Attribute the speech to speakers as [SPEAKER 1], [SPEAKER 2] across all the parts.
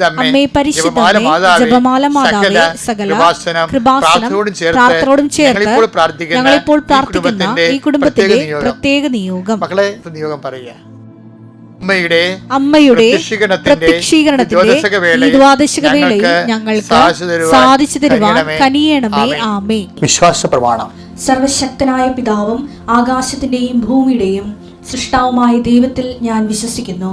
[SPEAKER 1] അമ്മേ പരിശുദ്ധ അമ്മേ
[SPEAKER 2] അമ്മേ പരിശുദ്ധ
[SPEAKER 1] ജപമാല മാതാവേ, സകല കൃപാസനം പ്രാർത്ഥനയോടും ചേർത്ത് ഞങ്ങളിപ്പോൾ പ്രാർത്ഥിക്കുന്ന ഈ
[SPEAKER 2] കുടുംബത്തിലെ
[SPEAKER 1] കുടുംബത്തിന്റെ പ്രത്യേക നിയോഗം. മക്കളെ നിയോഗം പറയുക. അമ്മയുടെ
[SPEAKER 2] അമ്മയുടെ
[SPEAKER 1] പ്രത്യക്ഷീകരണത്തിന്റെ
[SPEAKER 2] പ്രത്യക്ഷീകരണത്തിന്റെ
[SPEAKER 1] വേളയിൽ
[SPEAKER 2] ഈ ദ്വാദശക
[SPEAKER 1] ഞങ്ങൾക്ക് സാധിച്ചു തരുവാൻ. കനിയണമേ.
[SPEAKER 2] ആമേ
[SPEAKER 1] വിശ്വാസ പ്രമാണം
[SPEAKER 2] സർവശക്തനായ പിതാവും ആകാശത്തിന്റെയും ഭൂമിയുടെയും സൃഷ്ടാവുമായ ദൈവത്തിൽ ഞാൻ വിശ്വസിക്കുന്നു.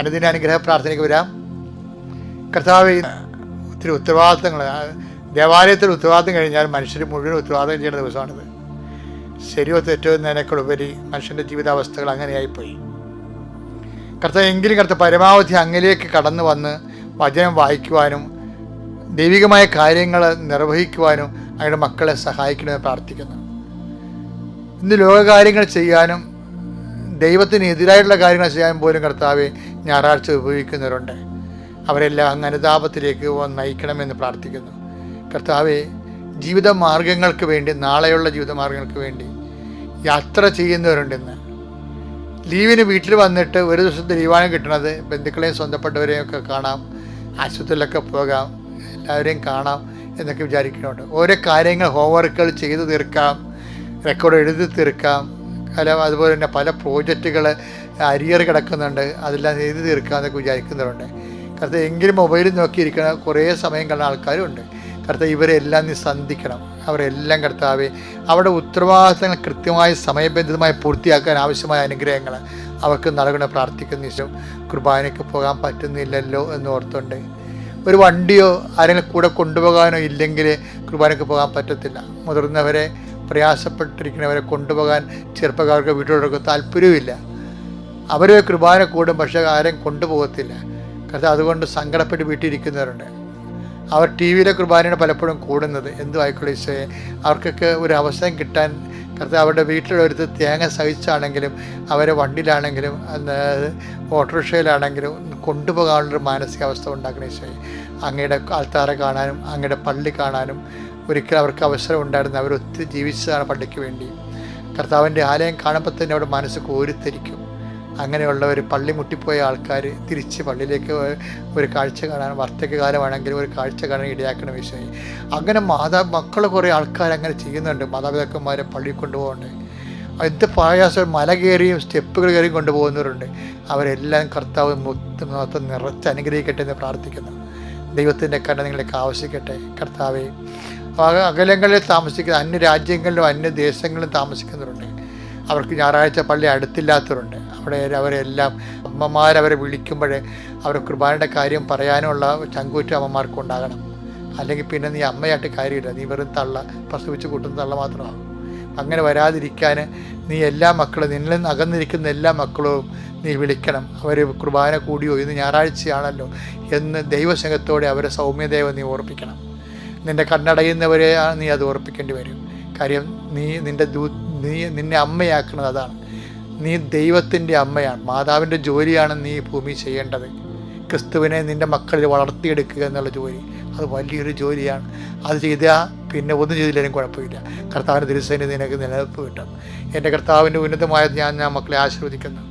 [SPEAKER 1] അനുദിന അനുഗ്രഹ പ്രാർത്ഥനയ്ക്ക് വരാം. കർത്താവ് ഒത്തിരി ഉത്തരവാദിത്തങ്ങൾ ദേവാലയത്തിൽ ഉത്തരവാദിത്തം കഴിഞ്ഞാൽ മനുഷ്യർ മുഴുവൻ ഉത്തരവാദിത്തം ചെയ്യുന്ന ദിവസമാണിത്. ശരിയോ തെറ്റോ എന്നതിനേക്കാൾ ഉപരി മനുഷ്യന്റെ ജീവിതാവസ്ഥകൾ അങ്ങനെയായിപ്പോയി. കർത്താവ് എങ്കിലും കർത്താവ് പരമാവധി അങ്ങിലേക്ക് കടന്നു വന്ന് വചനം വായിക്കുവാനും ദൈവികമായ കാര്യങ്ങൾ നിർവഹിക്കുവാനും അങ്ങയുടെ മക്കളെ സഹായിക്കണമെന്ന് പ്രാർത്ഥിക്കുന്നു. ഇന്ന് ലോകകാര്യങ്ങൾ ചെയ്യാനും ദൈവത്തിന് എതിരായിട്ടുള്ള കാര്യങ്ങൾ ചെയ്യാൻ പോലും കർത്താവെ ഞായറാഴ്ച ഉപയോഗിക്കുന്നവരുണ്ട്. അവരെല്ലാം അങ്ങ് അനുതാപത്തിലേക്ക് നയിക്കണമെന്ന് പ്രാർത്ഥിക്കുന്നു. കർത്താവെ ജീവിത മാർഗങ്ങൾക്ക് വേണ്ടി നാളെയുള്ള ജീവിത മാർഗങ്ങൾക്ക് വേണ്ടി യാത്ര ചെയ്യുന്നവരുണ്ടെന്ന്. ലീവിന് വീട്ടിൽ വന്നിട്ട് ഒരു ദിവസത്തെ ലീവാണ് കിട്ടുന്നത്. ബന്ധുക്കളെയും സ്വന്തപ്പെട്ടവരെയും ഒക്കെ കാണാം. ആശുപത്രിയിലൊക്കെ പോകാം. എല്ലാവരെയും കാണാം എന്നൊക്കെ വിചാരിക്കുന്നുണ്ട്. ഓരോ കാര്യങ്ങൾ ഹോംവർക്കുകൾ ചെയ്തു തീർക്കാം. റെക്കോർഡ് എഴുതി തീർക്കാം. പല അതുപോലെ തന്നെ പല പ്രോജക്റ്റുകൾ അരിയർ കിടക്കുന്നുണ്ട്. അതെല്ലാം എഴുതി തീർക്കുക എന്നൊക്കെ വിചാരിക്കുന്നവരുണ്ട്. കറുത്ത എങ്കിലും മൊബൈലിൽ നോക്കിയിരിക്കുന്ന കുറേ സമയം കാണുന്ന ആൾക്കാരും ഉണ്ട് കറുത്ത ഇവരെല്ലാം നീ സന്ധിക്കണം. അവരെല്ലാം കർത്താവെ അവരുടെ ഉത്തരവാദിത്തങ്ങൾ കൃത്യമായി സമയബന്ധിതമായി പൂർത്തിയാക്കാൻ ആവശ്യമായ അനുഗ്രഹങ്ങൾ അവർക്ക് നൽകണ പ്രാർത്ഥിക്കുന്ന ഈശോ. കുർബാനയ്ക്ക് പോകാൻ പറ്റുന്നില്ലല്ലോ എന്ന് ഓർത്തുണ്ട് ഒരു വണ്ടിയോ ആരെങ്കിലും കൂടെ കൊണ്ടുപോകാനോ ഇല്ലെങ്കിൽ കുർബാനയ്ക്ക് പോകാൻ പറ്റത്തില്ല. മുതിർന്നവരെ പ്രയാസപ്പെട്ടിരിക്കുന്നവരെ കൊണ്ടുപോകാൻ ചെറുപ്പക്കാർക്ക് വീട്ടിലോടൊക്കെ താല്പര്യവുമില്ല. അവർ കുർബാന കൂടും പക്ഷേ ആരും കൊണ്ടുപോകത്തില്ല. കാരണം അതുകൊണ്ട് സങ്കടപ്പെട്ട് വീട്ടിലിരിക്കുന്നവരുണ്ട്. അവർ ടി വിയിലെ കുർബാനയാണ് പലപ്പോഴും കൂടുന്നത്. എന്തു ആയിക്കോട്ടെ ഈശോയെ. അവർക്കൊക്കെ ഒരു അവസരം കിട്ടാൻ കർത്താവ് അവരുടെ വീട്ടിലൊരുത്ത് തേങ്ങ സഹിച്ചാണെങ്കിലും അവരെ വണ്ടിയിലാണെങ്കിലും ഓട്ടോറിക്ഷയിലാണെങ്കിലും കൊണ്ടുപോകാനുള്ളൊരു മാനസികാവസ്ഥ ഉണ്ടാക്കണ ഈശോയെ. അങ്ങയുടെ ആൾത്താറെ കാണാനും അങ്ങയുടെ പള്ളി കാണാനും ഒരിക്കലും അവർക്ക് അവസരം ഉണ്ടായിരുന്നു അവരൊത്തിരി ജീവിച്ചതാണ് പള്ളിക്ക് വേണ്ടി. കർത്താവിന്റെ ആലയം കാണുമ്പോൾ തന്നെ അവിടെ മനസ്സ് കോരിത്തരിക്കും. അങ്ങനെയുള്ളവർ പള്ളി മുട്ടിപ്പോയ ആൾക്കാർ തിരിച്ച് പള്ളിയിലേക്ക് ഒരു കാഴ്ച കാണാൻ കാലമാണെങ്കിലും ഒരു കാഴ്ച കാണാൻ ഇടയാക്കണം വിഷയം അങ്ങനെ മാതാ മക്കൾ കുറേ ആൾക്കാർ അങ്ങനെ ചെയ്യുന്നുണ്ട്. മാതാപിതാക്കന്മാരെ പള്ളിയിൽ കൊണ്ടുപോകുന്നുണ്ട് എന്ത് പ്രയാസം മല കയറിയും സ്റ്റെപ്പുകൾ കയറിയും കൊണ്ടുപോകുന്നവരുണ്ട്. അവരെല്ലാം കർത്താവ് മൊത്തം മൊത്തം നിറച്ച് അനുഗ്രഹിക്കട്ടെ എന്ന് പ്രാർത്ഥിക്കുന്നു. ദൈവത്തിന്റെ കണ്ണ് നിങ്ങളൊക്കെ ആവശ്യിക്കട്ടെ. കർത്താവേ അക- അകലങ്ങളിൽ താമസിക്കുന്ന അന്യ രാജ്യങ്ങളിലും അന്യ ദേശങ്ങളിലും താമസിക്കുന്നവരുണ്ട്. അവർക്ക് ഞായറാഴ്ച പള്ളി അടുത്തില്ലാത്തവരുണ്ട്. അവിടെ അവരെല്ലാം അമ്മമാരവരെ വിളിക്കുമ്പോൾ അവർ കുർബാനയുടെ കാര്യം പറയാനുള്ള ചങ്കൂറ്റം അമ്മമാർക്ക് ഉണ്ടാകണം. അല്ലെങ്കിൽ പിന്നെ നീ അമ്മയായിട്ട് കാര്യമില്ല. നീ വെറും തള്ള പ്രസവിച്ച് കൂട്ടുന്ന തള്ള മാത്രമാകും അങ്ങനെ വരാതിരിക്കാൻ നീ എല്ലാ മക്കളും നിന്നിൽ നിന്ന് അകന്നിരിക്കുന്ന എല്ലാ മക്കളും നീ വിളിക്കണം. അവർ കുർബാന കൂടിയോ ഇന്ന് ഞായറാഴ്ചയാണല്ലോ എന്ന് ദൈവസംഘത്തോടെ അവരെ സൗമ്യദേവ നീ ഓർപ്പിക്കണം. നിന്റെ കണ്ണടയുന്നവരെ നീ അത് ഓർപ്പിക്കേണ്ടി വരും. കാര്യം നീ നിന്റെ ദൂ നീ നിന്നെ അമ്മയാക്കുന്നത് അതാണ്. നീ ദൈവത്തിന്റെ അമ്മയാണ്. മാതാവിന്റെ ജോലിയാണ് നീ ഭൂമി ചെയ്യേണ്ടത്. ക്രിസ്തുവിനെ നിന്റെ മക്കളിൽ വളർത്തിയെടുക്കുക എന്നുള്ള ജോലി. അത് വലിയൊരു ജോലിയാണ്. അത് ചെയ്താൽ പിന്നെ ഒന്നും ചെയ്തില്ലെങ്കിലും കുഴപ്പമില്ല. കർത്താവിന്റെ തിരുസേന നിനക്ക് നിലനിൽപ്പ് കിട്ടും. എന്റെ കർത്താവിന്റെ ഉന്നതമായ ഞാൻ ഞാൻ മക്കളെ ആശീർവദിക്കുന്നു.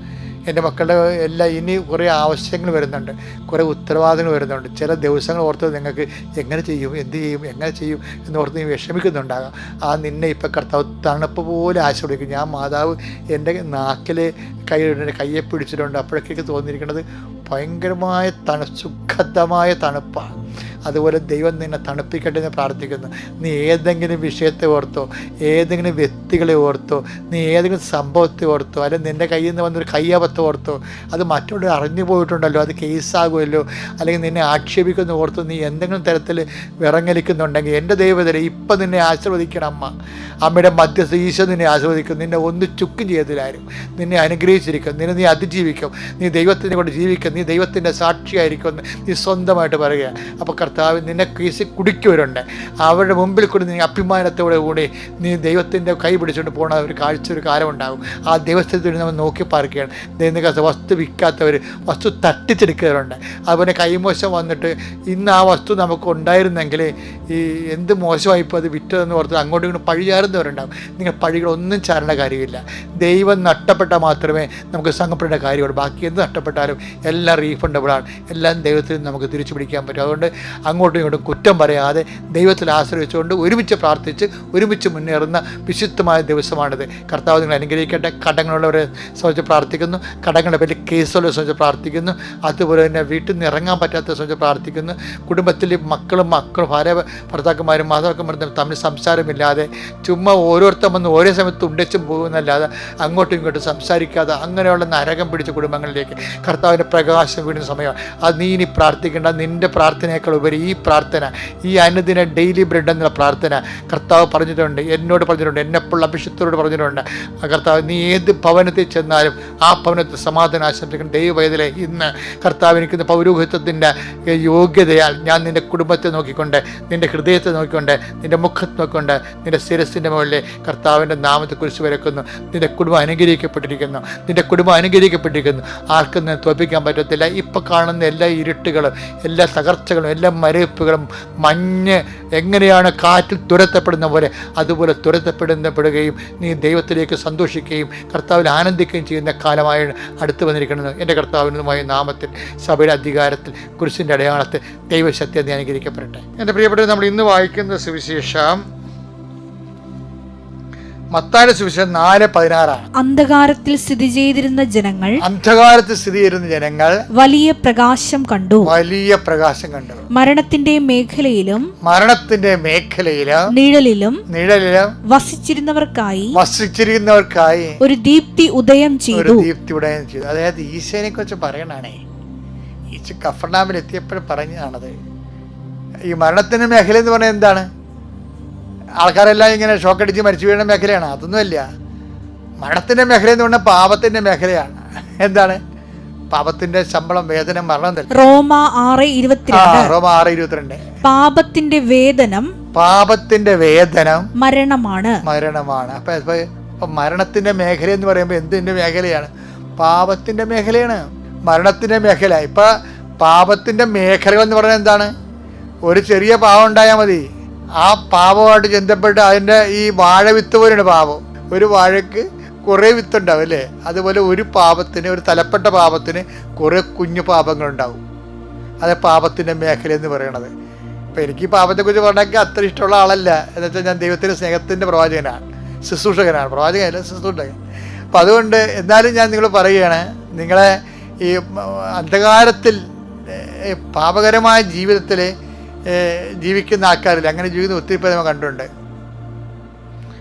[SPEAKER 1] എന്റെ മക്കളുടെ എല്ലാം ഇനി കുറേ ആവശ്യങ്ങൾ വരുന്നുണ്ട്. കുറേ ഉത്തരവാദിത്തങ്ങൾ വരുന്നുണ്ട്. ചില ദിവസങ്ങൾ ഓർത്ത് നിങ്ങൾക്ക് എങ്ങനെ ചെയ്യും എന്ത് ചെയ്യും എങ്ങനെ ചെയ്യും എന്ന് ഓർത്ത് നീ വിഷമിക്കുന്നുണ്ടാകാം. ആ നിന്നെ ഇപ്പം കർത്താവ് തണുപ്പ് പോലെ ആശ്രയിക്കും ഞാൻ മാതാവ് എന്റെ നാക്കിൽ കൈ കയ്യെ പിടിച്ചിട്ടുണ്ട്. അപ്പോഴൊക്കെ തോന്നിയിരിക്കുന്നത് ഭയങ്കരമായ തണു സുഖദമായ തണുപ്പാണ്. അതുപോലെ ദൈവം നിന്നെ തണുപ്പിക്കട്ടെ എന്ന് പ്രാർത്ഥിക്കുന്നു. നീ ഏതെങ്കിലും വിഷയത്തെ ഓർത്തോ ഏതെങ്കിലും വ്യക്തികളെ ഓർത്തോ നീ ഏതെങ്കിലും സംഭവത്തെ ഓർത്തോ അല്ലെങ്കിൽ നിന്റെ കയ്യിൽ നിന്ന് വന്നൊരു കയ്യബദ്ധം ഓർത്തോ അത് മറ്റുള്ളവർ അറിഞ്ഞു പോയിട്ടുണ്ടല്ലോ അത് കേസാകുമല്ലോ അല്ലെങ്കിൽ നിന്നെ ആക്ഷേപിക്കുന്ന ഓർത്തോ നീ എന്തെങ്കിലും തരത്തിൽ വിറങ്ങലിക്കുന്നുണ്ടെങ്കിൽ എന്റെ ദൈവത്തിലെ ഇപ്പം നിന്നെ ആശീർവദിക്കണം അമ്മ. അമ്മയുടെ മധ്യസ്ഥ ഈശോ നിന്നെ ആശീർവദിക്കും നിന്നെ ഒന്ന് ചുക്കും ചെയ്തതിലാരും നിന്നെ അനുഗ്രഹിച്ചിരിക്കും. നിന്നെ നീ അതിജീവിക്കും. നീ ദൈവത്തിനെ കൊണ്ട് ജീവിക്കും. നീ ദൈവത്തിന്റെ സാക്ഷിയായിരിക്കും നീ സ്വന്തമായിട്ട് പറയുക അപ്പോൾ കർത്താവ് നിന്നെ കീസി കുടിക്കുവരുണ്ട്. അവരുടെ മുമ്പിൽ കൂടി നീ അഭിമാനത്തോടെ കൂടി നീ ദൈവത്തിന്റെ കൈ പിടിച്ചുകൊണ്ട് പോകുന്ന ഒരു കാഴ്ച ഒരു കാലം ഉണ്ടാകും. ആ ദൈവസ്ഥത്തിൽ നമ്മൾ നോക്കി പാർക്കുകയാണ്. ദൈവം വസ്തു വിൽക്കാത്തവർ വസ്തു തട്ടിച്ചെടുക്കുന്നവരുണ്ട് അതുപോലെ കൈമോശം വന്നിട്ട് ഇന്ന് ആ വസ്തു നമുക്ക് ഉണ്ടായിരുന്നെങ്കിൽ ഈ എന്ത് മോശമായിപ്പോൾ അത് വിറ്റതെന്ന് ഓർത്ത് അങ്ങോട്ടും ഇങ്ങോട്ടും പഴിചാരുന്നവരുണ്ടാകും. നിങ്ങൾ പഴികളൊന്നും ചാരേണ്ട കാര്യമില്ല. ദൈവം നഷ്ടപ്പെട്ടാൽ മാത്രമേ നമുക്ക് സംഘപ്പെടേണ്ട കാര്യമുള്ളൂ. ബാക്കി എന്ത് നഷ്ടപ്പെട്ടാലും എല്ലാം റീഫണ്ടബിളാണ് എല്ലാം ദൈവത്തിൽ നമുക്ക് തിരിച്ചു പിടിക്കാൻ പറ്റും. അതുകൊണ്ട് അങ്ങോട്ടും ഇങ്ങോട്ടും കുറ്റം പറയാതെ ദൈവത്തിൽ ആശ്രയിച്ചുകൊണ്ട് ഒരുമിച്ച് പ്രാർത്ഥിച്ച് ഒരുമിച്ച് മുന്നേറുന്ന വിശുദ്ധമായ ദിവസമാണിത്. കർത്താവ് നിങ്ങൾ അനുഗ്രഹിക്കട്ടെ. കടങ്ങളുള്ളവരെ സംബന്ധിച്ച് പ്രാർത്ഥിക്കുന്നു. കടങ്ങളുടെ പേരിൽ കേസുകളെ സംബന്ധിച്ച് പ്രാർത്ഥിക്കുന്നു. അതുപോലെ തന്നെ വീട്ടിൽ നിന്ന് ഇറങ്ങാൻ പറ്റാത്ത സംബന്ധിച്ച് പ്രാർത്ഥിക്കുന്നു. കുടുംബത്തിൽ മക്കളും മക്കളും ഭാര്യ ഭർത്താക്കന്മാരും മാതാക്കന്മാരും തമ്മിൽ സംസാരമില്ലാതെ ചുമ്മാ ഓരോരുത്തം വന്ന് ഓരോ സമയത്ത് ഉണ്ടച്ചും പോകുന്നല്ലാതെ അങ്ങോട്ടും ഇങ്ങോട്ടും സംസാരിക്കാതെ അങ്ങനെയുള്ള നരകം പിടിച്ച കുടുംബങ്ങളിലേക്ക് കർത്താവിന്റെ പ്രകാശം വീടുന്ന സമയമാണ്. അത് നീ ഇനി പ്രാർത്ഥിക്കേണ്ട. നിന്റെ പ്രാർത്ഥനയേക്കാൾ ഈ പ്രാർത്ഥന ഈ അനുദിന ഡെയിലി ബ്രെഡ് എന്നുള്ള പ്രാർത്ഥന കർത്താവ് പറഞ്ഞിട്ടുണ്ട് എന്നോട് പറഞ്ഞിട്ടുണ്ട് എന്നെപ്പോൾ അഭിഷത്തോട് പറഞ്ഞിട്ടുണ്ട്. കർത്താവ് നീ ഏത് ഭവനത്തിൽ ചെന്നാലും ആ ഭവനത്തിൽ സമാധാനം ആശംസിക്കുന്ന ദൈവവേദന ഇന്ന് കർത്താവ് എനിക്കുന്ന പൗരോഹിത്വത്തിന്റെ യോഗ്യതയാൽ ഞാൻ നിന്റെ കുടുംബത്തെ നോക്കിക്കൊണ്ട് നിന്റെ ഹൃദയത്തെ നോക്കിക്കൊണ്ട് നിന്റെ മുഖത്ത് നോക്കിക്കൊണ്ട് നിന്റെ ശിരസിന്റെ മുകളിൽ കർത്താവിന്റെ നാമത്തെ കുറിച്ച് വരക്കുന്നു. നിന്റെ കുടുംബം അനുഗ്രഹിക്കപ്പെട്ടിരിക്കുന്നു. നിന്റെ കുടുംബം അനുഗ്രഹിക്കപ്പെട്ടിരിക്കുന്നു. ആർക്കും നിന്നെ തോൽപ്പിക്കാൻ പറ്റത്തില്ല. ഇപ്പോൾ കാണുന്ന എല്ലാ ഇരുട്ടുകളും എല്ലാ തകർച്ചകളും എല്ലാ മരവിപ്പുകളും മഞ്ഞ് എങ്ങനെയാണ് കാറ്റിൽ തുരത്തപ്പെടുന്ന പോലെ അതുപോലെ തുരത്തപ്പെടുന്നപ്പെടുകയും നീ ദൈവത്തിലേക്ക് സന്തോഷിക്കുകയും കർത്താവിൽ ആനന്ദിക്കുകയും ചെയ്യുന്ന കാലമായി അടുത്ത് വന്നിരിക്കുന്നത്. എന്റെ കർത്താവിനുമായ നാമത്തിൽ സഭയുടെ അധികാരത്തിൽ കുരിശിന്റെ അടയാളത്തിൽ ദൈവശക്തി നീ അനുഗ്രഹിക്കപ്പെടട്ടെ എന്റെ പ്രിയപ്പെട്ടത് നമ്മൾ ഇന്ന് വായിക്കുന്ന സുവിശേഷം മത്തായുടെ സുവിശേഷം നാല് പതിനാറാണ്.
[SPEAKER 3] അന്ധകാരത്തിൽ സ്ഥിതി ചെയ്തിരുന്ന ജനങ്ങൾ
[SPEAKER 1] അന്ധകാരത്തിൽ സ്ഥിതി ചെയ്തിരുന്ന ജനങ്ങൾ
[SPEAKER 3] വലിയ പ്രകാശം കണ്ടു.
[SPEAKER 1] വലിയ പ്രകാശം കണ്ടു.
[SPEAKER 3] മരണത്തിന്റെ മേഖലയിലും
[SPEAKER 1] മരണത്തിന്റെ മേഖലയിലും
[SPEAKER 3] നിഴലിലും
[SPEAKER 1] നിഴലിലും
[SPEAKER 3] വസിച്ചിരുന്നവർക്കായി
[SPEAKER 1] വസിച്ചിരുന്നവർക്കായി
[SPEAKER 3] ഒരു ദീപ്തി ഉദയം ചെയ്തു.
[SPEAKER 1] ദീപ്തി ഉദയം ചെയ്തു. അതായത് ഈശോനെ കുറിച്ച് പറയണാണേ. ഈശോ കഫർനാമിൽ എത്തിയപ്പോഴും പറഞ്ഞതാണത്. ഈ മരണത്തിന്റെ മേഖല എന്ന് പറഞ്ഞാൽ എന്താണ്? ആൾക്കാരെല്ലാം ഇങ്ങനെ ഷോക്കടിച്ച് മരിച്ചു വീഴുന്ന മേഖലയാണ്. അതൊന്നുമല്ല മരണത്തിന്റെ മേഖല എന്ന് പറഞ്ഞാൽ പാപത്തിന്റെ മേഖലയാണ്. എന്താണ്? പാപത്തിന്റെ ശമ്പളം വേതനം മരണം
[SPEAKER 3] റോമ ആറ് ഇരുപത്തിരണ്ട്.
[SPEAKER 1] റോമ ആറ് ഇരുപത്തിരണ്ട്.
[SPEAKER 3] പാപത്തിന്റെ വേതനം
[SPEAKER 1] പാപത്തിന്റെ വേതനം
[SPEAKER 3] മരണമാണ്.
[SPEAKER 1] മരണമാണ്. അപ്പൊ മരണത്തിന്റെ മേഖല എന്ന് പറയുമ്പോൾ എന്തിന്റെ മേഖലയാണ്? പാപത്തിന്റെ മേഖലയാണ്. മരണത്തിന്റെ മേഖല. ഇപ്പൊ പാപത്തിന്റെ മേഖല എന്ന് പറഞ്ഞാൽ എന്താണ്? ഒരു ചെറിയ പാവം ഉണ്ടായാൽ മതി. ആ പാവമായിട്ട് ചെന്തപ്പെട്ട് അതിന്റെ ഈ വാഴ വിത്ത് പോലെയാണ് പാവം. ഒരു വാഴയ്ക്ക് കുറേ വിത്തുണ്ടാവും അല്ലേ? അതുപോലെ ഒരു പാപത്തിന് ഒരു തലപ്പെട്ട പാപത്തിന് കുറേ കുഞ്ഞു പാപങ്ങളുണ്ടാവും. അത് പാപത്തിന്റെ മേഖല എന്ന് പറയണത്. അപ്പം എനിക്ക് പാപത്തെക്കുറിച്ച് പറഞ്ഞെങ്കിൽ അത്ര ഇഷ്ടമുള്ള ആളല്ല. എന്ന് വെച്ചാൽ ഞാൻ ദൈവത്തിന്റെ സ്നേഹത്തിന്റെ പ്രവാചകനാണ് ശുശ്രൂഷകനാണ് പ്രവാചകനല്ല ശുശ്രൂഷകൻ. അപ്പം അതുകൊണ്ട് എന്നാലും ഞാൻ നിങ്ങൾ പറയുകയാണ് നിങ്ങളെ ഈ അന്ധകാരത്തിൽ പാപകരമായ ജീവിതത്തിൽ ഏഹ്, ജീവിക്കുന്ന ആൾക്കാരിൽ അങ്ങനെ ജീവിക്കുന്ന ഒത്തിരി പേര് നമ്മൾ കണ്ടിട്ടുണ്ട്.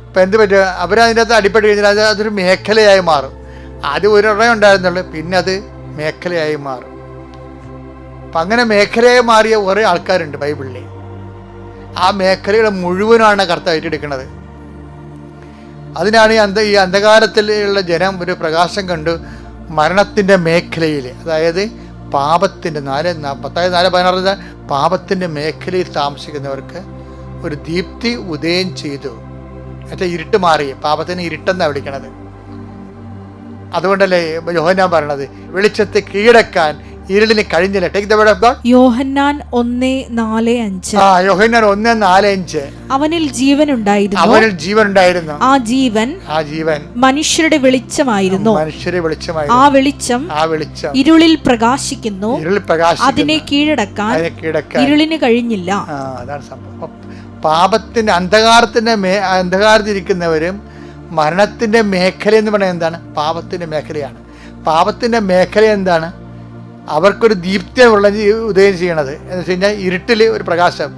[SPEAKER 1] ഇപ്പം എന്ത് പറ്റുക അവരതിന്റെ അകത്ത് അടിപ്പെട്ട് കഴിഞ്ഞാൽ അത് അതൊരു മേഖലയായി മാറും. ആദ്യം ഒരെണ്ണം ഉണ്ടായിരുന്നുള്ളൂ. പിന്നെ അത് മേഖലയായി മാറും. അപ്പം അങ്ങനെ മേഖലയായി മാറിയ കുറേ ആൾക്കാരുണ്ട് ബൈബിളിൽ ആ മേഖലയുടെ മുഴുവനാണ് കർത്താവ് ഏറ്റെടുക്കുന്നത്. അതിനാണ് ഈ അന്ധ ഈ അന്ധകാരത്തിലുള്ള ജനം ഒരു പ്രകാശം കണ്ടു മരണത്തിന്റെ മേഖലയിൽ അതായത് പാപത്തിന്റെ നാല് പത്തായത് നാല് പതിനാറ് പാപത്തിന്റെ മേഖലയിൽ താമസിക്കുന്നവർക്ക് ഒരു ദീപ്തി ഉദയം ചെയ്തു. എന്നുവെച്ചാൽ ഇരുട്ട് മാറി. പാപത്തിന് ഇരുട്ടെന്നാണ് വിളിക്കണത്. അതുകൊണ്ടല്ലേ യോഹനാൻ പറയണത്? വെളിച്ചത്തെ കീഴടക്കാൻ ഇരുളിന് കഴിഞ്ഞില്ല? Take the word of God
[SPEAKER 3] യോഹന്നാൻ ഒന്ന് നാല് അഞ്ച്.
[SPEAKER 1] ആ യോഹന്നാൻ ഒന്ന് നാല് അഞ്ച്.
[SPEAKER 3] അവനിൽ ജീവൻ ഉണ്ടായിരുന്നു
[SPEAKER 1] അവനിൽ ജീവൻ ഉണ്ടായിരുന്നു
[SPEAKER 3] ആ ജീവൻ
[SPEAKER 1] ആ ജീവൻ
[SPEAKER 3] മനുഷ്യരുടെ വെളിച്ചമായിരുന്നു.
[SPEAKER 1] മനുഷ്യരെ
[SPEAKER 3] ആ
[SPEAKER 1] വെളിച്ചമായിരുന്നു
[SPEAKER 3] വെളിച്ചം
[SPEAKER 1] ആ വെളിച്ചം
[SPEAKER 3] ഇരുളിൽ പ്രകാശിക്കുന്നു.
[SPEAKER 1] ഇരുളിൽ പ്രകാശിക്കുന്നു.
[SPEAKER 3] അതിനെ കീഴടക്കാൻ
[SPEAKER 1] കീഴടക്കാൻ.
[SPEAKER 3] ഇരുളിന് കഴിഞ്ഞില്ല.
[SPEAKER 1] ആ അതാണ് സംഭവം. പാപത്തിന്റെ അന്ധകാരത്തിന്റെ മേ അന്ധകാരത്തിരിക്കുന്നവരും മരണത്തിന്റെ മേഖല എന്ന് പറയുന്നത് എന്താണ്? പാപത്തിന്റെ മേഖലയാണ്. പാപത്തിന്റെ മേഖല എന്താണ്? അവർക്കൊരു ദീപ്തിയുള്ള ഉദയം ചെയ്യണത്. എന്ന് വെച്ച് കഴിഞ്ഞാൽ ഇരുട്ടിൽ ഒരു പ്രകാശം.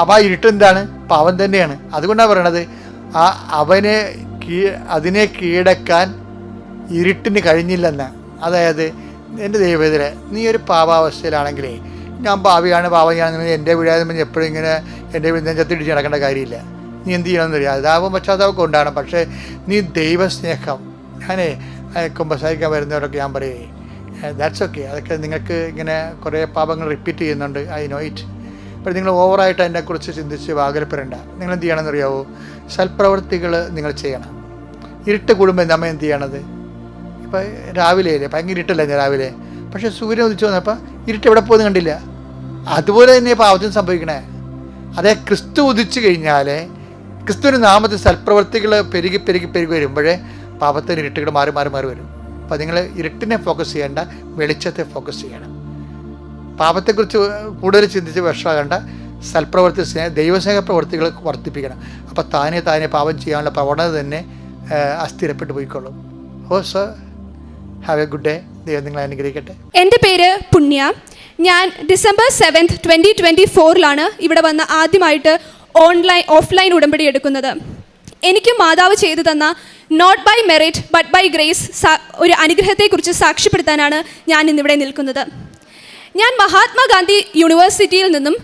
[SPEAKER 1] അപ്പോൾ ആ ഇരുട്ട് എന്താണ്? പാപം തന്നെയാണ്. അതുകൊണ്ടാണ് പറയണത് ആ അവനെ കീ അതിനെ കീഴടക്കാൻ ഇരുട്ടിന് കഴിഞ്ഞില്ലെന്ന്. അതായത് എന്റെ ദൈവത്തിലെ നീ ഒരു പാവാവസ്ഥയിലാണെങ്കിലേ ഞാൻ പാവിയാണ് പാവയാണെന്ന് എന്റെ വീഴാതെ എപ്പോഴും ഇങ്ങനെ എന്റെ വീട് നെഞ്ചത്തിടിച്ച് നടക്കേണ്ട കാര്യമില്ല. നീ എന്ത് ചെയ്യണമെന്ന് അറിയാം. അതാവും പശ്ചാത്താപമൊക്കെ ഉണ്ടാകണം. പക്ഷേ നീ ദൈവസ്നേഹം. ഞാനേ കുമ്പസാരിക്കാൻ വരുന്നവരൊക്കെ ഞാൻ പറയേ ദാറ്റ്സ് ഓക്കെ അതൊക്കെ നിങ്ങൾക്ക് ഇങ്ങനെ കുറേ പാപങ്ങൾ റിപ്പീറ്റ് ചെയ്യുന്നുണ്ട് ഐ നോ ഇറ്റ് അപ്പോൾ നിങ്ങൾ ഓവറായിട്ട് അതിനെക്കുറിച്ച് ചിന്തിച്ച് വാകരപ്പെടേണ്ട നിങ്ങൾ എന്ത് ചെയ്യണമെന്ന് അറിയാവോ സൽപ്രവൃത്തികൾ നിങ്ങൾ ചെയ്യണം. ഇരുട്ട് കൂടുമ്പോൾ നമ്മൾ എന്ത് ചെയ്യണത്? ഇപ്പം രാവിലെ അല്ലേ? ഭയങ്കര ഇരുട്ടല്ലേ രാവിലെ? പക്ഷേ സൂര്യൻ ഉദിച്ചു വന്നപ്പോൾ ഇരുട്ട് എവിടെ പോകുന്നു കണ്ടില്ല. അതുപോലെ തന്നെ പാവത്തിന് സംഭവിക്കണേ. അതേ ക്രിസ്തു ഉദിച്ചു കഴിഞ്ഞാൽ ക്രിസ്തുവിന്റെ നാമത്തിൽ സൽപ്രവർത്തികൾ പെരുകി പെരുകി പെരുകി വരുമ്പോഴേ പാപത്തിന് ഇരുട്ടുകൾ മാറി മാറി മാറി വരും. അപ്പോൾ നിങ്ങൾ ഇരുട്ടിനെ ഫോക്കസ് ചെയ്യേണ്ട വെളിച്ചത്തെ ഫോക്കസ് ചെയ്യണം. പാപത്തെക്കുറിച്ച് കൂടുതൽ ചിന്തിച്ച് വിഷമാകേണ്ട സൽപ്രവർത്തി സ്നേഹ ദൈവസ്നേഹ പ്രവൃത്തികൾ വർദ്ധിപ്പിക്കണം. അപ്പോൾ താനെ താനെ പാപം ചെയ്യാനുള്ള പ്രവണത തന്നെ അസ്ഥിരപ്പെട്ടു പോയിക്കൊള്ളും. ഓ sir have a good day ദൈവം നിങ്ങളെ അനുഗ്രഹിക്കട്ടെ.
[SPEAKER 4] എന്റെ പേര് പുണ്യ. ഞാൻ ഡിസംബർ സെവൻത്ത് ട്വന്റി ട്വന്റി ഫോറിലാണ് ഇവിടെ വന്ന് ആദ്യമായിട്ട് ഓൺലൈൻ ഓഫ്ലൈൻ ഉടമ്പടി എടുക്കുന്നത്. എനിക്ക് മാതാവ് ചെയ്തു തന്ന not by merit but by grace ഒരു അനുഗ്രഹത്തെക്കുറിച്ച് സാക്ഷ്യപ്പെടുത്താനാണ് ഞാൻ ഇന്നിവിടെ നിൽക്കുന്നത്. ഞാൻ മഹാത്മാഗാന്ധി യൂണിവേഴ്സിറ്റിയിൽ നിന്നും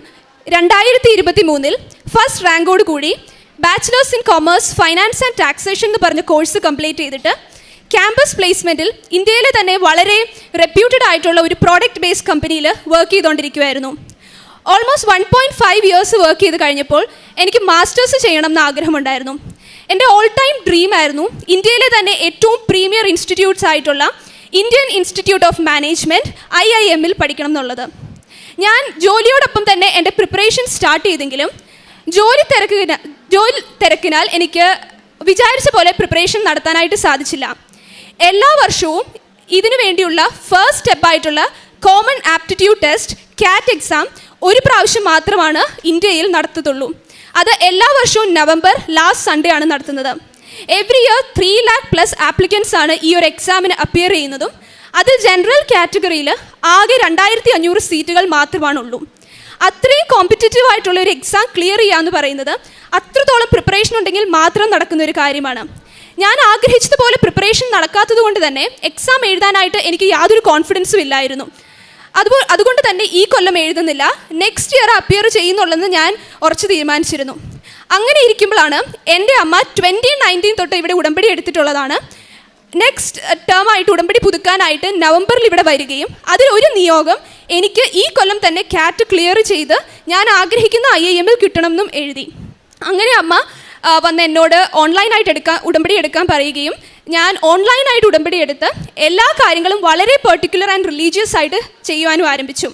[SPEAKER 4] രണ്ടായിരത്തി ഇരുപത്തി മൂന്നിൽ ഫസ്റ്റ് റാങ്കോട് കൂടി bachelors in commerce finance and taxation എന്ന് പറഞ്ഞ കോഴ്സ് കംപ്ലീറ്റ് ചെയ്തിട്ട് ക്യാമ്പസ് പ്ലേസ്മെന്റിൽ ഇന്ത്യയിലെ തന്നെ വളരെ റെപ്യൂട്ടഡ് ആയിട്ടുള്ള ഒരു പ്രോഡക്റ്റ് ബേസ്ഡ് കമ്പനിയിൽ work ചെയ്തുകൊണ്ടിരിക്കുമായിരുന്നു almost one point five years work ചെയ്ത് കഴിഞ്ഞപ്പോൾ എനിക്ക് മാസ്റ്റേഴ്സ് ചെയ്യണം എന്ന് ആഗ്രഹമുണ്ടായിരുന്നു. എന്റെ ഓൾ ടൈം ഡ്രീം ആയിരുന്നു ഇന്ത്യയിലെ തന്നെ ഏറ്റവും പ്രീമിയർ ഇൻസ്റ്റിറ്റ്യൂട്ട്സ് ആയിട്ടുള്ള Indian institute of management I I എമ്മിൽ പഠിക്കണം എന്നുള്ളത്. ഞാൻ ജോലിയോടൊപ്പം തന്നെ എന്റെ പ്രിപ്പറേഷൻ സ്റ്റാർട്ട് ചെയ്തെങ്കിലും ജോലി തിരക്കിന ജോലി തിരക്കിനാൽ എനിക്ക് വിചാരിച്ച പോലെ പ്രിപ്പറേഷൻ നടത്താനായിട്ട് സാധിച്ചില്ല. എല്ലാ വർഷവും ഇതിനു വേണ്ടിയുള്ള first സ്റ്റെപ്പായിട്ടുള്ള common aptitude test CAT exam ഒരു പ്രാവശ്യം മാത്രമാണ് ഇന്ത്യയിൽ നടത്തത്തുള്ളൂ. അത് എല്ലാ വർഷവും നവംബർ ലാസ്റ്റ് സൺഡേ ആണ് നടത്തുന്നത്. Every year three lakh plus applicants ആണ് ഈ ഒരു എക്സാമിന് അപ്പിയർ ചെയ്യുന്നതും. അതിൽ ജനറൽ കാറ്റഗറിയിൽ ആകെ രണ്ടായിരത്തി അഞ്ഞൂറ് സീറ്റുകൾ മാത്രമാണുള്ളൂ. അത്രയും കോമ്പറ്റേറ്റീവ് ആയിട്ടുള്ള ഒരു എക്സാം ക്ലിയർ ചെയ്യുക എന്ന് പറയുന്നത് അത്രത്തോളം പ്രിപ്പറേഷൻ ഉണ്ടെങ്കിൽ മാത്രം നടക്കുന്ന ഒരു കാര്യമാണ്. ഞാൻ ആഗ്രഹിച്ചതുപോലെ പ്രിപ്പറേഷൻ നടക്കാത്തത് കൊണ്ട് തന്നെ എക്സാം എഴുതാനായിട്ട് എനിക്ക് യാതൊരു കോൺഫിഡൻസും ഇല്ലായിരുന്നു. അതുപോ അതുകൊണ്ട് തന്നെ ഈ കൊല്ലം എഴുതുന്നില്ല. നെക്സ്റ്റ് ഇയർ അപ്പിയർ ചെയ്യുന്നുള്ളതെന്ന് ഞാൻ ഉറച്ച് തീരുമാനിച്ചിരുന്നു. അങ്ങനെ ഇരിക്കുമ്പോഴാണ് എന്റെ അമ്മ ട്വന്റി നയന്റീൻ തൊട്ട് ഇവിടെ ഉടമ്പടി എടുത്തിട്ടുള്ളതാണ്. നെക്സ്റ്റ് ടേം ആയിട്ട് ഉടമ്പടി പുതുക്കാനായിട്ട് നവംബറിൽ ഇവിടെ വരികയും അതിൽ ഒരു നിയോഗം എനിക്ക് ഈ കൊല്ലം തന്നെ ക്യാറ്റ് ക്ലിയർ ചെയ്ത് ഞാൻ ആഗ്രഹിക്കുന്ന ഐ ഐ എമ്മിൽ കിട്ടണമെന്നും എഴുതി. അങ്ങനെ അമ്മ വന്ന് എന്നോട് ഓൺലൈനായിട്ട് എടുക്കാൻ ഉടമ്പടി എടുക്കാൻ പറയുകയും ഞാൻ ഓൺലൈനായിട്ട് ഉടമ്പടി എടുത്ത് എല്ലാ കാര്യങ്ങളും വളരെ പെർട്ടിക്കുലർ ആൻഡ് റിലീജിയസ് ആയിട്ട് ചെയ്യുവാനും ആരംഭിച്ചു.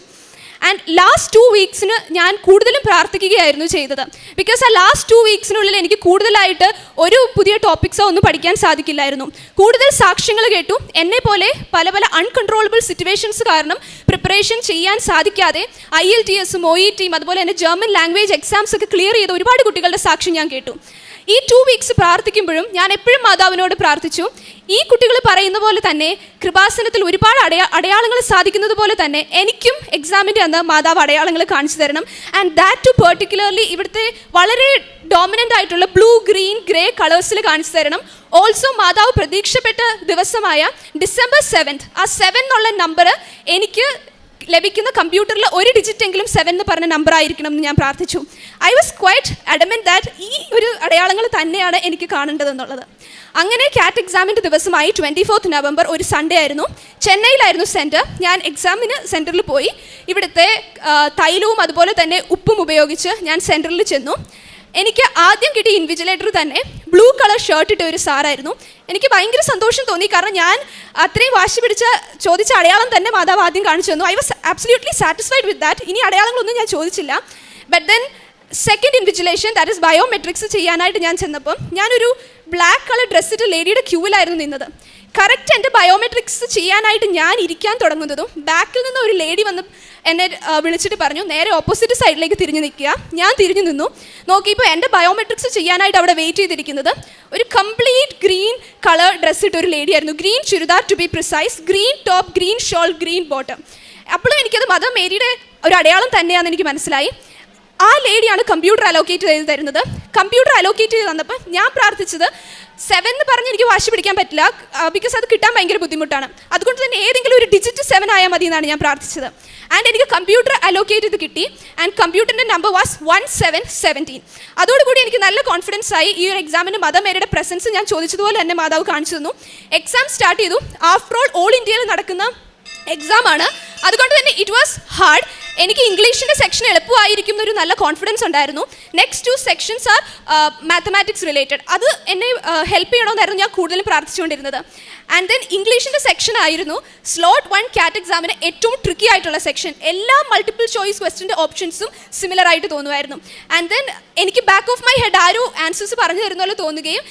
[SPEAKER 4] ആൻഡ് ലാസ്റ്റ് ടു വീക്സിന് ഞാൻ കൂടുതലും പ്രാർത്ഥിക്കുകയായിരുന്നു ചെയ്തത്. ബിക്കോസ് ആ ലാസ്റ്റ് ടു വീക്സിനുള്ളിൽ എനിക്ക് കൂടുതലായിട്ട് ഒരു പുതിയ ടോപ്പിക്സോ ഒന്നും പഠിക്കാൻ സാധിക്കില്ലായിരുന്നു. കൂടുതൽ സാക്ഷ്യങ്ങൾ കേട്ടു. എന്നെ പോലെ പല പല അൺകൺട്രോളബിൾ സിറ്റുവേഷൻസ് കാരണം പ്രിപ്പറേഷൻ ചെയ്യാൻ സാധിക്കാതെ ഐ എൽ ടി എസും ഒ ഇ ടിയും അതുപോലെ തന്നെ ജർമ്മൻ ലാംഗ്വേജ് എക്സാംസ് ഒക്കെ ക്ലിയർ ചെയ്ത ഒരുപാട് കുട്ടികളുടെ സാക്ഷ്യം ഞാൻ കേട്ടു. ഈ ടു വീക്സ് പ്രാർത്ഥിക്കുമ്പോഴും ഞാൻ എപ്പോഴും മാതാവിനോട് പ്രാർത്ഥിച്ചു. ഈ കുട്ടികൾ പറയുന്ന പോലെ തന്നെ കൃപാസനത്തിൽ ഒരുപാട് അടയാ അടയാളങ്ങൾ സാധിക്കുന്നത് പോലെ തന്നെ എനിക്കും എക്സാമിന്റെ അന്ന് മാതാവ് അടയാളങ്ങൾ കാണിച്ചു തരണം. ആൻഡ് ദാറ്റ് ടു പെർട്ടിക്കുലർലി ഇവിടുത്തെ വളരെ ഡോമിനന്റ് ആയിട്ടുള്ള ബ്ലൂ ഗ്രീൻ ഗ്രേ കളേഴ്സിൽ കാണിച്ചു തരണം. ഓൾസോ മാതാവ് പ്രതീക്ഷപ്പെട്ട ദിവസമായ ഡിസംബർ സെവൻത് ആ സെവൻ എന്നുള്ള നമ്പർ എനിക്ക് ലഭിക്കുന്ന കമ്പ്യൂട്ടറിൽ ഒരു ഡിജിറ്റ് എങ്കിലും സെവൻ എന്ന് പറഞ്ഞ നമ്പർ ആയിരിക്കണം എന്ന് ഞാൻ പ്രാർത്ഥിച്ചു. I was quite adamant that ഈ ഒരു അടയാളങ്ങൾ തന്നെയാണ് എനിക്ക് കാണേണ്ടതെന്നുള്ളത് അങ്ങനെ കാറ്റ് എക്സാമിന്റെ ദിവസമായി ട്വന്റി ഫോർത്ത് നവംബർ ഒരു സൺഡേ ആയിരുന്നു. ചെന്നൈയിലായിരുന്നു സെന്റർ ഞാൻ എക്സാമിന് സെന്ററിൽ പോയി. ഇവിടുത്തെ തൈലവും അതുപോലെ തന്നെ ഉപ്പും ഉപയോഗിച്ച് ഞാൻ സെന്ററിൽ ചെന്നു. എനിക്ക് ആദ്യം കിട്ടിയ ഇൻവിജിലേറ്റർ തന്നെ ബ്ലൂ കളർ ഷർട്ട് ഇട്ട ഒരു സാറായിരുന്നു എനിക്ക് ഭയങ്കര സന്തോഷം തോന്നി. കാരണം ഞാൻ അത്രയും വാശി പിടിച്ച ചോദിച്ച അടയാളം തന്നെ മാതാവ് ആദ്യം കാണിച്ചു തന്നു. I was absolutely satisfied with that ഇനി അടയാളങ്ങളൊന്നും ഞാൻ ചോദിച്ചില്ല. But then second invigilation that is biometrics ചെയ്യാനായിട്ട് ഞാൻ ചെന്നപ്പം ഞാനൊരു ബ്ലാക്ക് കളർ ഡ്രസ്സിട്ട് ലേഡിയുടെ ക്യൂവിലായിരുന്നു നിന്നത്. കറക്റ്റ് എന്റെ ബയോമെട്രിക്സ് ചെയ്യാനായിട്ട് ഞാൻ ഇരിക്കാൻ തുടങ്ങുന്നതും ബാക്കിൽ നിന്ന് ഒരു ലേഡി വന്ന് എന്നെ വിളിച്ചിട്ട് പറഞ്ഞു നേരെ ഓപ്പോസിറ്റ് സൈഡിലേക്ക് തിരിഞ്ഞു നിൽക്കുക. ഞാൻ തിരിഞ്ഞു നിന്നു. നോക്കിയപ്പോൾ എന്റെ ബയോമെട്രിക്സ് ചെയ്യാനായിട്ട് അവിടെ വെയിറ്റ് ചെയ്തിരിക്കുന്നത് ഒരു കംപ്ലീറ്റ് ഗ്രീൻ കളർ ഡ്രസ് ഇട്ട ഒരു ലേഡി ആയിരുന്നു. Green churidar to be precise green top green shawl green bottom അപ്പോഴും എനിക്കത് മദർ മേരിയുടെ ഒരു അടയാളം തന്നെയാണെന്ന് എനിക്ക് മനസ്സിലായി. ആ ലേഡിയാണ് കമ്പ്യൂട്ടർ അലോക്കേറ്റ് ചെയ്ത് തരുന്നത്. കമ്പ്യൂട്ടർ അലോക്കേറ്റ് ചെയ്ത് തന്നപ്പോൾ ഞാൻ പ്രാർത്ഥിച്ചത് സെവൻ എന്ന് പറഞ്ഞ് എനിക്ക് വാശി പിടിക്കാൻ പറ്റില്ല ബിക്കോസ് അത് കിട്ടാൻ ഭയങ്കര ബുദ്ധിമുട്ടാണ്. അതുകൊണ്ട് തന്നെ ഏതെങ്കിലും ഒരു ഡിജിറ്റ് സെവൻ ആയാൽ മതി എന്നാണ് ഞാൻ പ്രാർത്ഥിച്ചത്. ആൻഡ് എനിക്ക് കമ്പ്യൂട്ടർ അലോക്കേറ്റ് ചെയ്ത് കിട്ടി. ആൻഡ് കമ്പ്യൂട്ടറിന്റെ number was one seven seventeen അതോടുകൂടി എനിക്ക് നല്ല കോൺഫിഡൻസ് ആയി. ഈ ഒരു എക്സാമിന് മതമേരയുടെ പ്രസൻസ് ഞാൻ ചോദിച്ചതുപോലെ തന്നെ മാതാവ് കാണിച്ചു തന്നു. എക്സാം സ്റ്റാർട്ട് ചെയ്തു. ആഫ്റ്റർ ഓൾ ഓൾ ഇന്ത്യയിൽ നടക്കുന്ന എക്സാം ആണ്. അതുകൊണ്ട് തന്നെ ഇറ്റ് വാസ് ഹാർഡ് എനിക്ക് ഇംഗ്ലീഷിന്റെ സെക്ഷൻ എളുപ്പമായിരിക്കും എന്നൊരു നല്ല കോൺഫിഡൻസ് ഉണ്ടായിരുന്നു. Next two sections are mathematics related അത് എന്നെ ഹെൽപ്പ് ചെയ്യണമെന്നായിരുന്നു ഞാൻ കൂടുതലും പ്രാർത്ഥിച്ചുകൊണ്ടിരുന്നത്. ആൻഡ് ദെൻ ഇംഗ്ലീഷിന്റെ സെക്ഷൻ ആയിരുന്നു സ്ലോട്ട് വൺ കാറ്റ് എക്സാമിന് ഏറ്റവും ട്രിക്കി ആയിട്ടുള്ള സെക്ഷൻ എല്ലാ മൾട്ടിപ്പിൾ ചോയ്സ് ക്വസ്റ്റിന്റെ ഓപ്ഷൻസും സിമിലർ ആയിട്ട് തോന്നുമായിരുന്നു. ആൻഡ് ദെൻ എനിക്ക് ബാക്ക് ഓഫ് മൈ ഹെഡ് ആരോ ആൻസേഴ്സ് പറഞ്ഞു തരുന്ന പോലെ തോന്നുകയും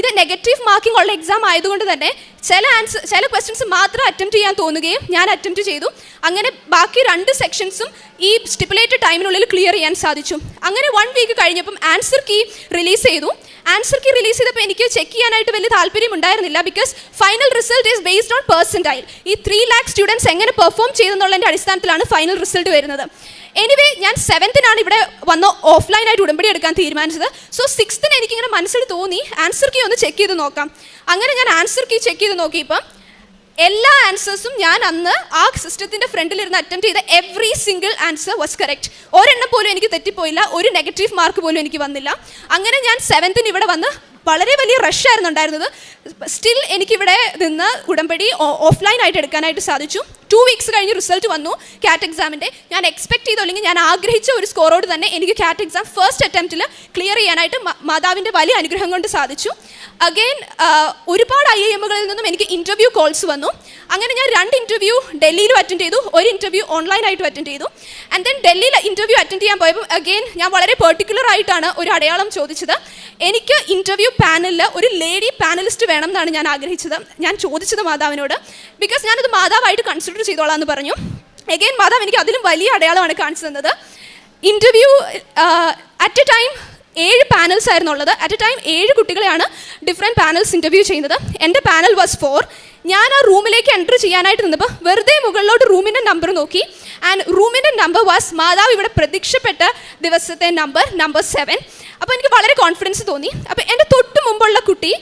[SPEAKER 4] ഇത് നെഗറ്റീവ് മാർക്കിംഗ് ഉള്ള എക്സാം ആയതുകൊണ്ട് തന്നെ ചില ആൻസർ ചില ക്വസ്റ്റ്യൻസ് മാത്രം അറ്റംപ്റ്റ് ചെയ്യാൻ തോന്നുകയും ഞാൻ അറ്റംപ്റ്റ് ചെയ്തു. അങ്ങനെ ബാക്കി രണ്ട് സെക്ഷൻസും ഈ സ്റ്റിപ്പുലേറ്റഡ് ടൈമിനുള്ളിൽ ക്ലിയർ ചെയ്യാൻ സാധിച്ചു. അങ്ങനെ വൺ വീക്ക് കഴിഞ്ഞപ്പം ആൻസർ കീ റിലീസ് ചെയ്തു. ആൻസർ കീ റിലീസ് ചെയ്തപ്പോൾ എനിക്ക് ചെക്ക് ചെയ്യാനായിട്ട് വലിയ താല്പര്യം ഉണ്ടായിരുന്നില്ല because final result is based on percentile ഈ ത്രീ ലാക്ക് സ്റ്റുഡൻസ് എങ്ങനെ പെർഫോം ചെയ്തെന്നുള്ളതിന്റെ അടിസ്ഥാനത്തിലാണ് ഫൈനൽ റിസൾട്ട് വരുന്നത്. എനിവേ ഞാൻ സെവൻത്തിനാണ് ഇവിടെ വന്ന് ഓഫ്ലൈനായിട്ട് ഉടമ്പടി എടുക്കാൻ തീരുമാനിച്ചത്. സോ സിക്സ്ത്തിന് എനിക്കിങ്ങനെ മനസ്സിൽ തോന്നി ആൻസർ കീ ഒന്ന് ചെക്ക് ചെയ്ത് നോക്കാം. അങ്ങനെ ഞാൻ ആൻസർ കീ ചെക്ക് ചെയ്ത് നോക്കിയപ്പം എല്ലാ ആൻസേഴ്സും ഞാൻ അന്ന് ആ സിസ്റ്റത്തിന്റെ ഫ്രണ്ടിലിരുന്ന് അറ്റംപ്റ്റ് ചെയ്ത every single answer was correct ഒരെണ്ണം പോലും എനിക്ക് തെറ്റിപ്പോയില്ല ഒരു നെഗറ്റീവ് മാർക്ക് പോലും എനിക്ക് വന്നില്ല. അങ്ങനെ ഞാൻ സെവൻത്തിന് ഇവിടെ വന്ന് വളരെ വലിയ റഷ് ഉണ്ടായിരുന്നത് സ്റ്റിൽ എനിക്കിവിടെ നിന്ന് ഉടമ്പടി ഓഫ്ലൈൻ ആയിട്ട് എടുക്കാനായിട്ട് സാധിച്ചു. ടു വീക്സ് കഴിഞ്ഞ് റിസൾട്ട് വന്നു. കാറ്റ് എക്സാമിന്റെ ഞാൻ എക്സ്പെക്ട് ചെയ്തോ അല്ലെങ്കിൽ ഞാൻ ആഗ്രഹിച്ച ഒരു സ്കോറോട് തന്നെ എനിക്ക് കാറ്റ് എക്സാം ഫസ്റ്റ് അറ്റംപ്റ്റിൽ ക്ലിയർ ചെയ്യാനായിട്ട് മാതാവിന്റെ വലിയ അനുഗ്രഹം കൊണ്ട് സാധിച്ചു. അഗെയിൻ ഒരുപാട് ഐ എമ്മുകളിൽ നിന്നും എനിക്ക് ഇന്റർവ്യൂ കോൾസ് വന്നു. അങ്ങനെ ഞാൻ രണ്ട് ഇന്റർവ്യൂ ഡൽഹിയിലും അറ്റൻഡ് ചെയ്തു. ഒരു ഇന്റർവ്യൂ ഓൺലൈനായിട്ടും അറ്റൻഡ് ചെയ്തു. ആൻഡ് ദെൻ ഡൽഹിയിൽ ഇന്റർവ്യൂ അറ്റൻഡ് ചെയ്യാൻ പോയപ്പോൾ അഗെയിൻ ഞാൻ വളരെ പെർട്ടിക്കുലർ ആയിട്ടാണ് ഒരു അടയാളം ചോദിച്ചത്. എനിക്ക് ഇന്റർവ്യൂ പാനലിൽ ഒരു ലേഡി പാനലിസ്റ്റ് വേണം എന്നാണ് ഞാൻ ആഗ്രഹിച്ചത്. ഞാൻ ചോദിച്ചത് മാതാവിനോട്. ബിക്കോസ് ഞാനത് മാതാവായിട്ട് കൺസിഡർ ചെയ്തോളാം എന്ന് പറഞ്ഞു. എഗെയിൻ മാധവ് എനിക്ക് അതിലും വലിയ അടയാളമാണ് കാണിച്ചു തന്നത്. ഇന്റർവ്യൂ അറ്റ് എ ടൈം ഏഴ് പാനൽസ് ആയിരുന്നു ഉള്ളത് അറ്റ് എ ടൈം ഏഴ് കുട്ടികളെയാണ് ഡിഫറെന്റ് പാനൽസ് ഇന്റർവ്യൂ ചെയ്യുന്നത്. എന്റെ പാനൽ വാസ് ഫോർ ഞാൻ ആ റൂമിലേക്ക് എന്റർ ചെയ്യാനായിട്ട് നിന്നപ്പോൾ വെറുതെ മുകളിലോട്ട് റൂമിന്റെ നമ്പർ നോക്കി. ആൻഡ് റൂമിന്റെ നമ്പർ വാസ് മാതാവ് ഇവിടെ പ്രതീക്ഷപ്പെട്ട ദിവസത്തെ നമ്പർ നമ്പർ സെവൻ അപ്പോൾ എനിക്ക് വളരെ കോൺഫിഡൻസ് തോന്നി. അപ്പോൾ എന്റെ തൊട്ട് മുമ്പുള്ള കുട്ടി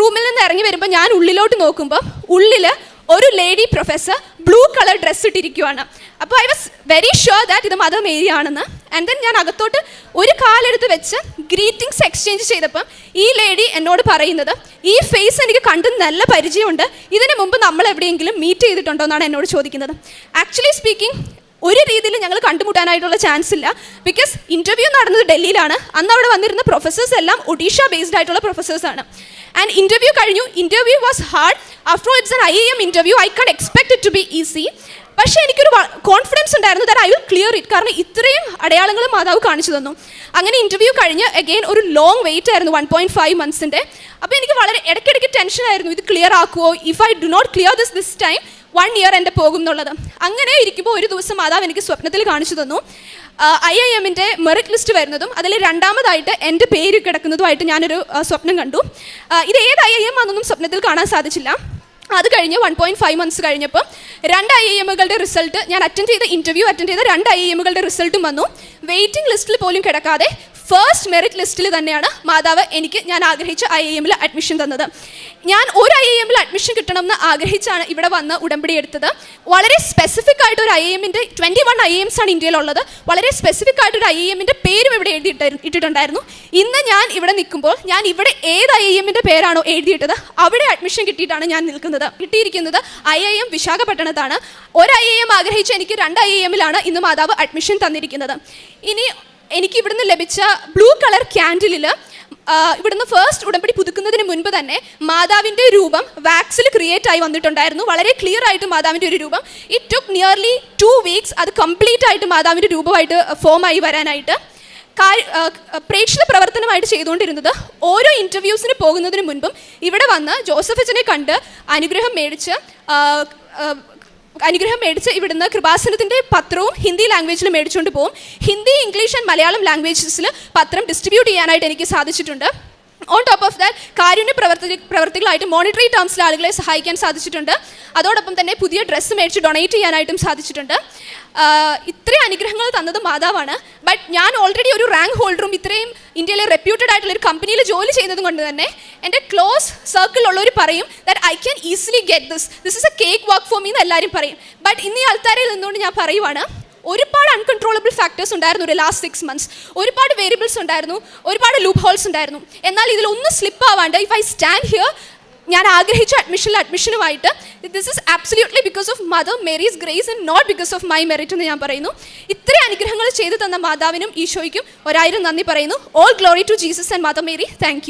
[SPEAKER 4] റൂമിൽ നിന്ന് ഇറങ്ങി വരുമ്പോൾ ഞാൻ ഉള്ളിലോട്ട് നോക്കുമ്പോൾ ഉള്ളിൽ ഒരു lady professor blue colour dress ഇട്ടിരിക്കുവാണ്. അപ്പോൾ I was very sure that ഇത് മദർ മേരി ആണെന്ന്. ആൻഡ് ദെൻ ഞാൻ അകത്തോട്ട് ഒരു കാലെടുത്ത് വെച്ച് ഗ്രീറ്റിംഗ്സ് എക്സ്ചേഞ്ച് ചെയ്തപ്പം ഈ ലേഡി എന്നോട് പറയുന്നത് ഈ ഫേസ് എനിക്ക് കണ്ട് നല്ല പരിചയമുണ്ട്. ഇതിനു മുമ്പ് നമ്മൾ എവിടെയെങ്കിലും മീറ്റ് ചെയ്തിട്ടുണ്ടോ എന്നാണ് എന്നോട് ചോദിക്കുന്നത്. ആക്ച്വലി സ്പീക്കിംഗ് ഒരു രീതിയിൽ ഞങ്ങൾ കണ്ടുമുട്ടാനായിട്ടുള്ള ചാൻസ് ഇല്ല. ബിക്കോസ് ഇന്റർവ്യൂ നടന്നത് ഡൽഹിയിലാണ്. അന്ന് അവിടെ വന്നിരുന്ന പ്രൊഫസേഴ്സ് എല്ലാം ഒഡീഷ ബേസ്ഡ് ആയിട്ടുള്ള പ്രൊഫസേഴ്സാണ് ആൻഡ് ഇന്റർവ്യൂ കഴിഞ്ഞു. Interview was hard after it's N I M interview I can't expect it to be easy പക്ഷേ എനിക്കൊരു കോൺഫിഡൻസ് ഉണ്ടായിരുന്നു that I will clear it കാരണം ഇത്രയും അടയാളങ്ങൾ മാതാവ് കാണിച്ചു തന്നു. അങ്ങനെ ഇന്റർവ്യൂ കഴിഞ്ഞ് അഗെയിൻ ഒരു ലോങ് വെയിറ്റ് ആയിരുന്നു. വൺ പോയിന്റ് ഫൈവ് മന്ത്സിന്റെ അപ്പോൾ എനിക്ക് വളരെ ഇടയ്ക്കിടയ്ക്ക് ടെൻഷൻ ആയിരുന്നു. ഇത് clear ആക്കുമോ if I do not clear this this time one year എന്റെ പോകും എന്നുള്ളത് അങ്ങനെ ഇരിക്കുമ്പോൾ ഒരു ദിവസം മാതാവ് എനിക്ക് സ്വപ്നത്തിൽ കാണിച്ചു തന്നു. ഐ ഐ എമ്മിന്റെ മെറിറ്റ് ലിസ്റ്റ് വരുന്നതും അതിൽ രണ്ടാമതായിട്ട് എന്റെ പേര് കിടക്കുന്നതുമായിട്ട് ഞാനൊരു സ്വപ്നം കണ്ടു. ഇത് ഏത് ഐ ഐ എം ആണെന്നൊന്നും സ്വപ്നത്തിൽ കാണാൻ സാധിച്ചില്ല. അത് കഴിഞ്ഞ് വൺ പോയിന്റ് ഫൈവ് മന്ത്സ് കഴിഞ്ഞപ്പോൾ രണ്ട് ഐ എമ്മുകളുടെ റിസൾട്ട് ഞാൻ അറ്റൻഡ് ചെയ്ത ഇന്റർവ്യൂ അറ്റൻഡ് ചെയ്ത രണ്ട് ഐ എമ്മുകളുടെ റിസൾട്ടും വന്നു. വെയിറ്റിംഗ് ലിസ്റ്റിൽ പോലും കിടക്കാതെ ഫസ്റ്റ് മെറിറ്റ് ലിസ്റ്റിൽ തന്നെയാണ് മാതാവ് എനിക്ക് ഞാൻ ആഗ്രഹിച്ച ഐ ഐ എമ്മിൽ അഡ്മിഷൻ തന്നത്. ഞാൻ ഒരു ഐ ഐ എമ്മിൽ അഡ്മിഷൻ കിട്ടണമെന്ന് ആഗ്രഹിച്ചാണ് ഇവിടെ വന്ന് ഉടമ്പടി എടുത്തത്. വളരെ സ്പെസിഫിക് ആയിട്ട് ഒരു ഐ എമ്മിന്റെ ട്വന്റി വൺ ഐ എംസ് ആണ് ഇന്ത്യയിലുള്ളത്. വളരെ സ്പെസിഫിക് ആയിട്ട് ഒരു ഐ എമ്മിന്റെ പേരും ഇവിടെ എഴുതിയിട്ട് ഇട്ടിട്ടുണ്ടായിരുന്നു. ഇന്ന് ഞാൻ ഇവിടെ നിൽക്കുമ്പോൾ ഞാൻ ഇവിടെ ഏത് ഐ എമ്മിന്റെ പേരാണോ എഴുതിയിട്ടത് അവിടെ അഡ്മിഷൻ കിട്ടിയിട്ടാണ് ഞാൻ നിൽക്കുന്നത്. കിട്ടിയിരിക്കുന്നത് ഐ ഐ എം വിശാഖപട്ടണത്താണ്. ഒരു ഐ ഐ എം ആഗ്രഹിച്ച് എനിക്ക് രണ്ട് ഐ ഐ എമ്മിലാണ് ഇന്ന് മാതാവ് അഡ്മിഷൻ തന്നിരിക്കുന്നത്. ഇനി എനിക്ക് ഇവിടുന്ന് ലഭിച്ച ബ്ലൂ കളർ ക്യാൻഡിലിൽ ഇവിടുന്ന് ഫസ്റ്റ് ഉടമ്പടി പുതുക്കുന്നതിന് മുൻപ് തന്നെ മാതാവിന്റെ രൂപം വാക്സിൽ ക്രിയേറ്റ് ആയി വന്നിട്ടുണ്ടായിരുന്നു. വളരെ ക്ലിയർ ആയിട്ട് മാതാവിന്റെ ഒരു രൂപം. It took nearly two weeks അത് കംപ്ലീറ്റ് ആയിട്ട് മാതാവിന്റെ രൂപമായിട്ട് ഫോം ആയി വരാനായിട്ട്. പ്രേക്ഷക പ്രവർത്തനമായിട്ട് ചെയ്തുകൊണ്ടിരുന്നത് ഓരോ ഇന്റർവ്യൂസിന് പോകുന്നതിന് മുൻപും ഇവിടെ വന്ന് ജോസഫ് കണ്ട് അനുഗ്രഹം മേടിച്ച് അനുഗ്രഹം മേടിച്ച് ഇവിടുന്ന് കൃപാസനത്തിന്റെ പത്രവും ഹിന്ദി ലാംഗ്വേജിൽ മേടിച്ചുകൊണ്ട് പോകും ഹിന്ദി ഇംഗ്ലീഷ് ആൻഡ് മലയാളം ലാംഗ്വേജസിൽ പത്രം ഡിസ്ട്രിബ്യൂട്ട് ചെയ്യാനായിട്ട് എനിക്ക് സാധിച്ചിട്ടുണ്ട്. ഓൺ ടോപ്പ് ഓഫ് ദാറ്റ് കാരുണ്യ പ്രവർത്തി പ്രവർത്തികളായിട്ട് മോണിറ്ററി ടേംസിൽ ആളുകളെ സഹായിക്കാൻ സാധിച്ചിട്ടുണ്ട്. അതോടൊപ്പം തന്നെ പുതിയ ഡ്രസ്സ് മേടിച്ച് ഡൊണേറ്റ് ചെയ്യാനായിട്ടും സാധിച്ചിട്ടുണ്ട്. ഇത്രയും അനുഗ്രഹങ്ങൾ തന്നത് മാതാവാണ്. ബട്ട് ഞാൻ ഓൾറെഡി ഒരു റാങ്ക് ഹോൾഡറും ഇത്രയും ഇന്ത്യയിലെ റെപ്യൂട്ടഡ് ആയിട്ടുള്ള ഒരു കമ്പനിയിൽ ജോലി ചെയ്യുന്നത് കൊണ്ട് തന്നെ എന്റെ ക്ലോസ് സർക്കിളിലുള്ളവർ പറയും that I can easily get this this is a cake work for me എന്ന് എല്ലാവരും പറയും. ബട്ട് ഇന്ന് ഈ ആൾക്കാരിൽ നിന്നുകൊണ്ട് ഞാൻ പറയുവാണ് ഒരുപാട് അൺകൺട്രോളബിൾ ഫാക്ടേഴ്സ് ഉണ്ടായിരുന്നു ഒരു ലാസ്റ്റ് സിക്സ് മന്ത്സ് ഒരുപാട് വേരിയബിൾസ് ഉണ്ടായിരുന്നു ഒരുപാട് ലൂപ്പ് ഹോൾസ് ഉണ്ടായിരുന്നു. എന്നാൽ ഇതിലൊന്നും സ്ലിപ്പ് ആവാണ്ട് ഇഫ് ഐ സ്റ്റാൻഡ് ഹിയർ ഞാൻ ആഗ്രഹിച്ച അഡ്മിഷനിൽ അഡ്മിഷനുമായിട്ട് this is absolutely because of mother Mary's grace and not because of my merit എന്ന് ഞാൻ പറയുന്നു. ഇത്രയും അനുഗ്രഹങ്ങൾ ചെയ്തു തന്ന മാതാവിനും ഈശോയ്ക്കും ഒരായിരം നന്ദി പറയുന്നു. All glory to Jesus and mother Mary thank